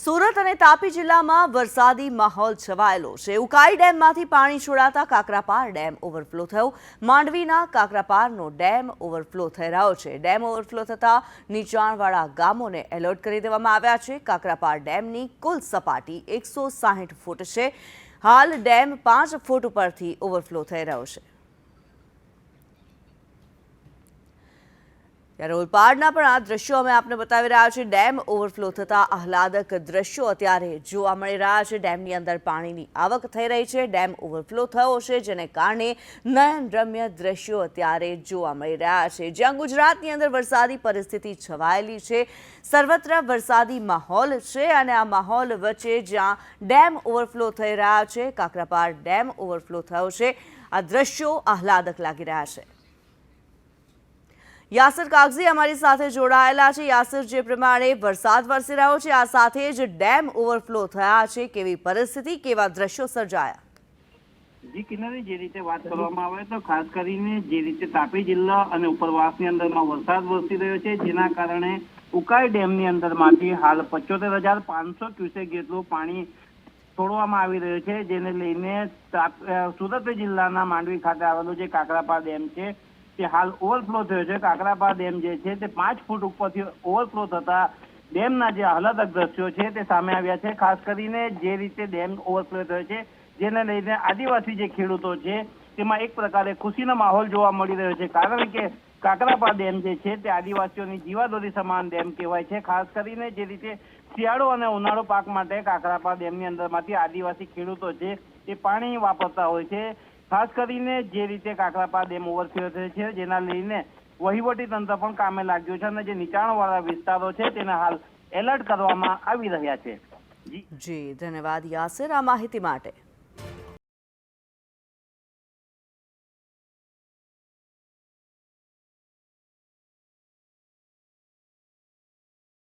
સુરત અને તાપી જિલ્લામાં વરસાદી માહોલ છવાયેલો છે. ઉકાઈ ડેમમાંથી પાણી છોડાતા કાકરાપાર ડેમ ઓવરફ્લો થયો. માંડવીના કાકરાપારનો ડેમ ઓવરફ્લો થઈ રહ્યો છે. ડેમ ઓવરફ્લો થતા નીચાણવાળા ગામોને એલર્ટ કરી દેવામાં આવ્યા છે. કાકરાપાર ડેમની કુલ સપાટી એકસો ફૂટ છે. હાલ ડેમ પાંચ ફૂટ ઉપરથી ઓવરફ્લો થઈ રહ્યો છે. ત્યારે ઓલપાડના પણ આ દ્રશ્યો અમે આપને બતાવી રહ્યા છીએ. ડેમ ઓવરફ્લો થતા આહલાદક દ્રશ્યો અત્યારે જોવા મળી રહ્યા છે. ડેમની અંદર પાણીની આવક થઈ રહી છે. ડેમ ઓવરફ્લો થયો છે, જેને કારણે નયનરમ્ય દ્રશ્યો અત્યારે જોવા મળી રહ્યા છે. જ્યાં ગુજરાતની અંદર વરસાદી પરિસ્થિતિ છવાયેલી છે, સર્વત્ર વરસાદી માહોલ છે અને આ માહોલ વચ્ચે જ્યાં ડેમ ઓવરફ્લો થઈ રહ્યા છે, કાકરાપાર ડેમ ઓવરફ્લો થયો છે. આ દ્રશ્યો આહલાદક લાગી રહ્યા છે. યાસર કાગઝી અમારી સાથે જોડાયેલા છે. યાસર, જે પ્રમાણે વરસાદ વરસી રહ્યો છે, આ સાથે જ ડેમ ઓવરફ્લો થયા છે. કેવી પરિસ્થિતિ, કેવા દ્રશ્યો સર્જાયા? જી, કિનારી જે રીતે વાત કરવામાં આવે તો ખાસ કરીને જે રીતે તાપી જિલ્લા અને ઉપરવાસની અંદરમાં વરસાદ વરસી રહ્યો છે, જેના કારણે ઉકાઈ ડેમની અંદરમાંથી હાલ પચોતેર હજાર પાંચસો ક્યુસેક જેટલું પાણી છોડવામાં આવી રહ્યું છે. જેને લઈને સુરત જિલ્લાના માંડવી ખાતે આવેલો જે કાકરાપા ડેમ છે તે હાલ ઓવરફ્લો થયો છે. કાકરાપા ડેમ જે છે તે પાંચ ફૂટ ઉપરથી ઓવરફ્લો થતા ડેમના જે આહલાદક દ્રશ્યો છે તે સામે આવ્યા છે. ખાસ કરીને જે રીતે ડેમ ઓવરફ્લો થયો છે, જેને લઈને આદિવાસી જે ખેડૂતો છે તેમાં એક પ્રકારે ખુશીનો માહોલ જોવા મળી રહ્યો છે. કારણ કે કાકરાપા ડેમ જે છે તે આદિવાસીઓની જીવાદોરી સમાન ડેમ કહેવાય છે. ખાસ કરીને જે રીતે શિયાળો અને ઉનાળો પાક માટે કાકરાપા ડેમની અંદરમાંથી આદિવાસી ખેડૂતો છે તે પાણી વાપરતા હોય છે. ખાસ કરીને જે રીતે કાકરાપા ડેમ ઓવરફ્લો થયો છે, જેના લઈને વહીવટી તંત્ર પણ કામે લાગ્યું છે અને જે નીચાણવાળા વિસ્તારો છે તેને હાલ એલર્ટ કરવામાં આવી રહ્યા છે. જી, ધન્યવાદ યાસિર આ માહિતી માટે.